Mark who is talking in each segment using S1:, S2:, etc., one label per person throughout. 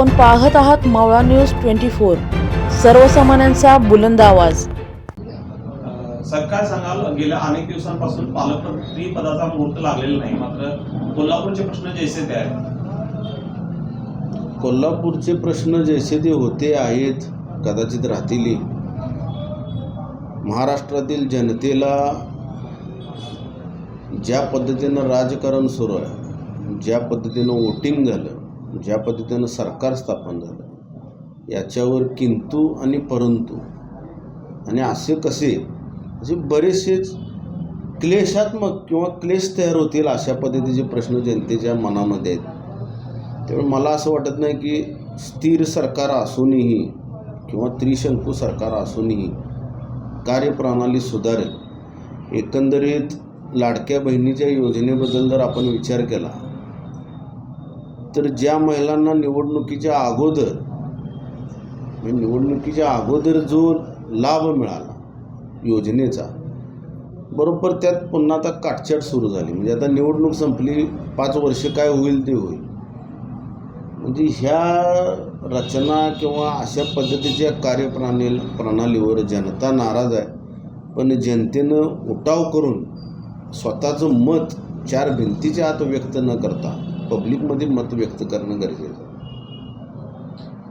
S1: आपण पाहत आहात मावळा न्यूज ट्वेंटी फोर. सर्वसामान्यांचा बुलंद आवाज.
S2: सरकार सांगाल गेल्या अनेक दिवसांपासून पालकमंत्री पदाचा मुहूर्त लागलेला नाही मात्र कोल्हापूरचे प्रश्न जैसे ते आहेत.
S3: कोल्हापूरचे प्रश्न जैसे ते होते आहेत कदाचित राहतीलही. महाराष्ट्रातील जनतेला ज्या पद्धतीनं राजकारण सुरू आहे ज्या पद्धतीनं वोटिंग झालं ज्या पद्धतीनं सरकार स्थापन झालं याच्यावर किंतू आणि परंतु आणि असे कसे असे बरेचसेच क्लेशात्मक किंवा क्लेश तयार होतील अशा पद्धतीचे प्रश्न जनतेच्या मनामध्ये आहेत. त्यामुळे मला असं वाटत नाही की स्थिर सरकार असूनही किंवा त्रिशंकू सरकार असूनही कार्यप्रणाली सुधारेल. एकंदरीत लाडक्या बहिणीच्या योजनेबद्दल जर आपण विचार केला तर ज्या महिलांना निवडणुकीच्या अगोदर म्हणजे निवडणुकीच्या अगोदर जो लाभ मिळाला योजनेचा बरोबर त्यात पुन्हा आता काटछाट सुरू झाली. म्हणजे आता निवडणूक संपली पाच वर्ष काय होईल ते होईल. म्हणजे ह्या रचना किंवा अशा पद्धतीच्या कार्यप्रणाली प्रणालीवर जनता नाराज आहे. पण जनतेनं उठाव करून स्वतःचं मत चार भिंतीच्या आत व्यक्त न करता पब्लिकमध्ये मत व्यक्त करणं गरजेचं आहे.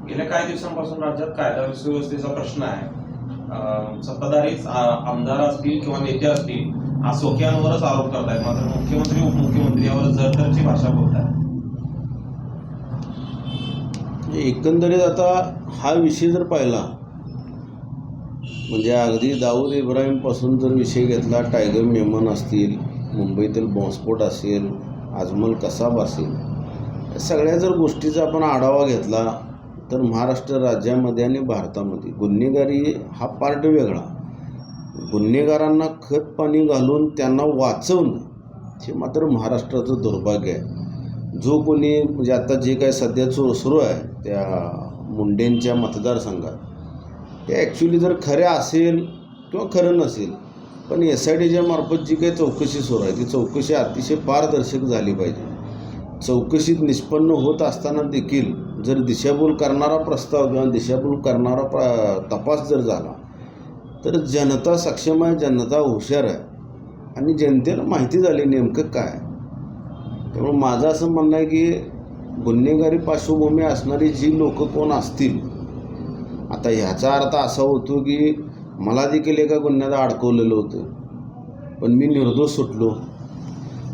S2: गेल्या काही दिवसांपासून राज्यात कायदा सुव्यवस्थेचा प्रश्न आहे. सत्ताधारी आमदार असतील किंवा नेते असतील आज सोक्यांवरच आरोप करतायत. मात्र मुख्यमंत्री उपमुख्यमंत्री यावर जरतरची भाषा बोलतायत.
S3: म्हणजे एकंदरीत आता हा विषय जर पाहिला म्हणजे अगदी दाऊद इब्राहिमपासून जर विषय घेतला टायगर मेमन असतील मुंबईतील बॉम्बस्फोट असेल आजमल कसाब असेल. या सगळ्या जर गोष्टीचा आपण आढावा घेतला तर महाराष्ट्र राज्यामध्ये आणि भारतामध्ये गुन्हेगारी हा पार्ट वेगळा. गुन्हेगारांना खत पाणी घालून त्यांना वाचवणं हे मात्र महाराष्ट्राचं दुर्भाग्य आहे. जो कोणी म्हणजे आता जे काय सध्या चो सुरू आहे त्या मुंडेंच्या मतदारसंघात ते ॲक्च्युली जर खऱ्या असेल किंवा खरं नसेल पण एस आय डीच्या मार्फत जी काही चौकशी सुरू आहे ती चौकशी अतिशय पारदर्शक झाली पाहिजे. चौकशीत निष्पन्न होत असताना देखील जर दिशाभूल करणारा प्रस्ताव किंवा दिशाभूल करणारा प्र तपास जर झाला तर जनता सक्षम आहे जनता हुशार आहे. आणि जनतेला माहिती झाली नेमकं काय. त्यामुळे माझं असं म्हणणं आहे की गुन्हेगारी पार्श्वभूमी असणारी जी लोक कोण असतील आता ह्याचा अर्थ असा होतो की मला देखील एका गुन्ह्यात अडकवलेलं होतं. पण मी निर्दोष सुटलो.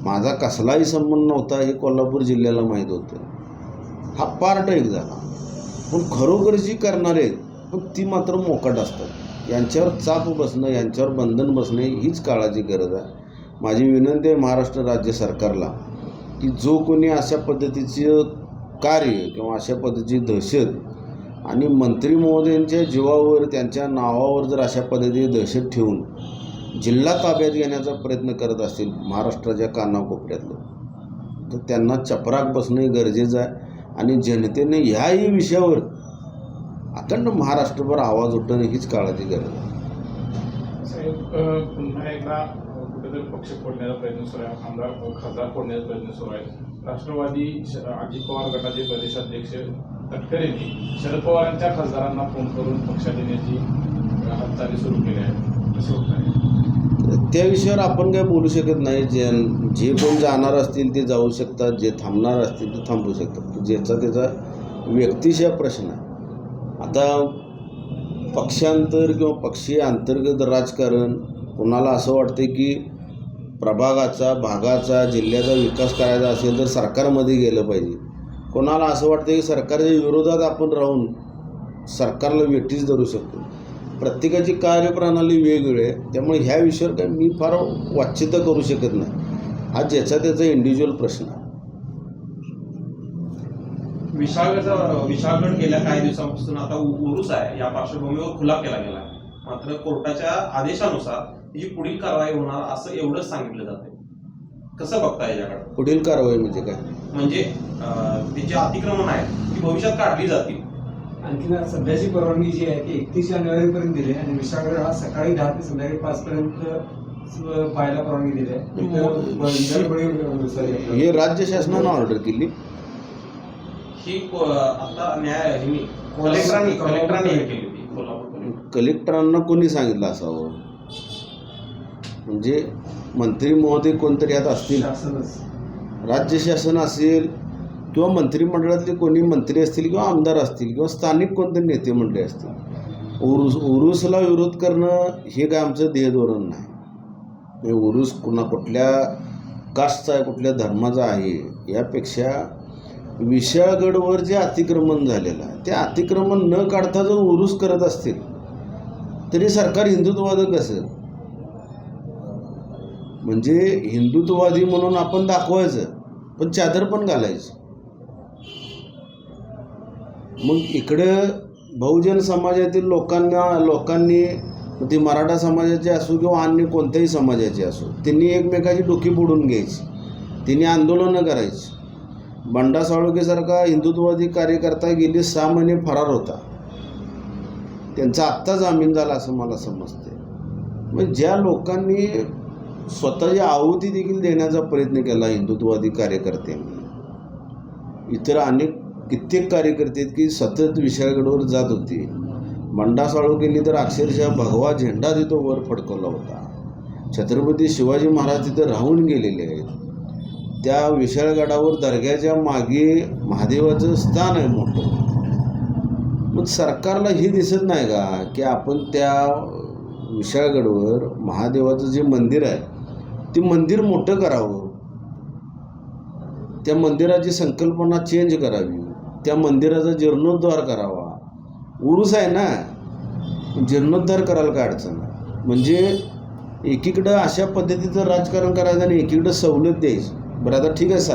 S3: माझा कसलाही संबंध नव्हता हे कोल्हापूर जिल्ह्याला माहीत होतं. हा पार्ट एक झाला. पण खरोखर जी करणारे आहेत पण ती मात्र मोकट असतात. यांच्यावर चाप बसणं यांच्यावर बंधन बसणे हीच काळाची गरज आहे. माझी विनंती आहे महाराष्ट्र राज्य सरकारला की जो कोणी अशा पद्धतीचं कार्य किंवा अशा पद्धतीची दहशत आणि मंत्री महोदयांच्या जीवावर त्यांच्या नावावर जर अशा पद्धतीने दहशत ठेवून जिल्हा ताब्यात घेण्याचा प्रयत्न करत असतील महाराष्ट्राच्या कानाकोपऱ्यातलं तर त्यांना चपराक बसणं गरजेचं आहे. आणि जनतेने ह्याही विषयावर अखंड महाराष्ट्रभर आवाज उठणं हीच काळाची गरज आहे.
S4: साहेब पुन्हा एकदा कुठेतरी पक्ष फोडण्याचा प्रयत्न सुरू आहे. आमदार खासदार फोडण्याचा प्रयत्न सुरू आहे. राष्ट्रवादी अजित पवार गटाचे प्रदेशाध्यक्ष तटकरेंनी शरद पवारांच्या खासदारांना फोन करून पक्षात येण्याची हालचाली सुरू केली आहे. असं होत आहे
S3: त्या विषयावर आपण काय बोलू शकत नाही. जे जे कोण जाणार असतील ते जाऊ शकतात. जे थांबणार असतील ते थांबू शकतात. ज्याचा त्याचा व्यक्तिशय प्रश्न आहे. आता पक्षांतर किंवा पक्षीय अंतर्गत राजकारण कोणाला असं वाटते की प्रभागाचा भागाचा जिल्ह्याचा विकास करायचा असेल तर सरकारमध्ये गेलं पाहिजे. कोणाला असं वाटतं की सरकारच्या विरोधात आपण राहून सरकारला वेटीच धरू शकतो? प्रत्येकाची कार्यप्रणाली वेगवेगळी आहे. त्यामुळे ह्या विषयावर काय मी फार वाच्यता करू शकत नाही. हा ज्याचा त्याचा इंडिव्हिज्युअल प्रश्न आहे.
S2: विशाळगडचा विशाळगड गेल्या काही दिवसांपासून आता उरुस आहे. या पार्श्वभूमीवर खुला केला गेला आहे. मात्र कोर्टाच्या आदेशानुसार ही पुढील कारवाई होणार असं एवढंच सांगितलं जाते कसं बघता याच्याकडे
S3: पुढील कारवाई म्हणजे काय?
S2: म्हणजे अं, ते जे अतिक्रमण आहे ती भविष्यात काढली जातील.
S5: आणखी सध्याची परवानगी जी आहे ती एकतीस जानेवारी पर्यंत दिली आहे. आणि विशाळगड हा सकाळी दहा ते संध्याकाळी पाच पर्यंत पाहायला परवानगी दिली आहे. इथं sorry,
S3: हे राज्य शासनानं ऑर्डर केली.
S2: ही को- आता न्याय ह्यांनी
S5: कलेक्टरांनी-
S2: कलेक्टरांनी हे केली होती कोल्हापूर कलेक्टर.
S3: कलेक्टरांना कोणी सांगितलं असावं? म्हणजे मंत्री महोदय कोणतरी यात असतील? राज्य शासन असेल किंवा मंत्रिमंडळातले कोणी मंत्री असतील किंवा आमदार असतील किंवा स्थानिक कोणतरी नेते मंडळी असतील उरुस उरुसला विरोध करणं हे काय आमचं ध्येय धोरण नाही. उरुस कुणा कुठल्या कास्टचा आहे कुठल्या धर्माचा आहे यापेक्षा विशाळगडवर जे अतिक्रमण झालेलं आहे ते अतिक्रमण न काढता जर उरुस करत असतील तरी सरकार हिंदुत्ववाद कसं? म्हणजे हिंदुत्ववादी म्हणून आपण दाखवायचं पण चादर पण घालायचं. मग इकडं बहुजन समाजातील लोकांना लोकांनी ती मराठा समाजाची असो किंवा अन्य कोणत्याही समाजाची असो त्यांनी एकमेकाची डोकी बुडून घ्यायची. तिने आंदोलनं करायची. बंडा साळुकेसारखा हिंदुत्ववादी कार्यकर्ता गेली सहा महिने फरार होता. त्यांचा आत्ता जामीन झाला असं मला समजते मग ज्या लोकांनी स्वतःची आहुती देखील देण्याचा प्रयत्न केला हिंदुत्ववादी कार्यकर्त्यांनी. इतर अनेक कित्येक कार्यकर्ते आहेत की सतत विशाळगडवर जात होते. मंडा साळुकेंनी तर अक्षरशः भगवा झेंडा तिथं वर फडकवला होता. छत्रपती शिवाजी महाराज तिथं राहून गेलेले आहेत. त्या विशाळगडावर दर्ग्याच्या मागे महादेवाचं स्थान आहे मोठं. मग सरकारला हे दिसत नाही का की आपण त्या विशाळगडवर महादेवाचं जे मंदिर आहे ते मंदिर मोठं करावं. त्या मंदिराची संकल्पना चेंज करावी. त्या मंदिराचा जीर्णोद्धार करावा. उरूस आहे ना? जीर्णोद्धार करायला काय अडचण म्हणजे एकीकडं अशा पद्धतीचं राजकारण करायचं आणि एकीकडं सवलत द्यायची. बरं आता ठीक आहे सर.